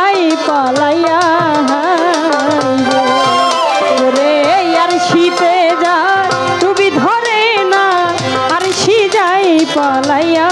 যাই পালাইয়া রে আর শীতে যা তুমি ধরে না আর সি যাই পালাইয়া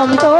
যদি হইতি রে আমার আমি যে হইতাম তো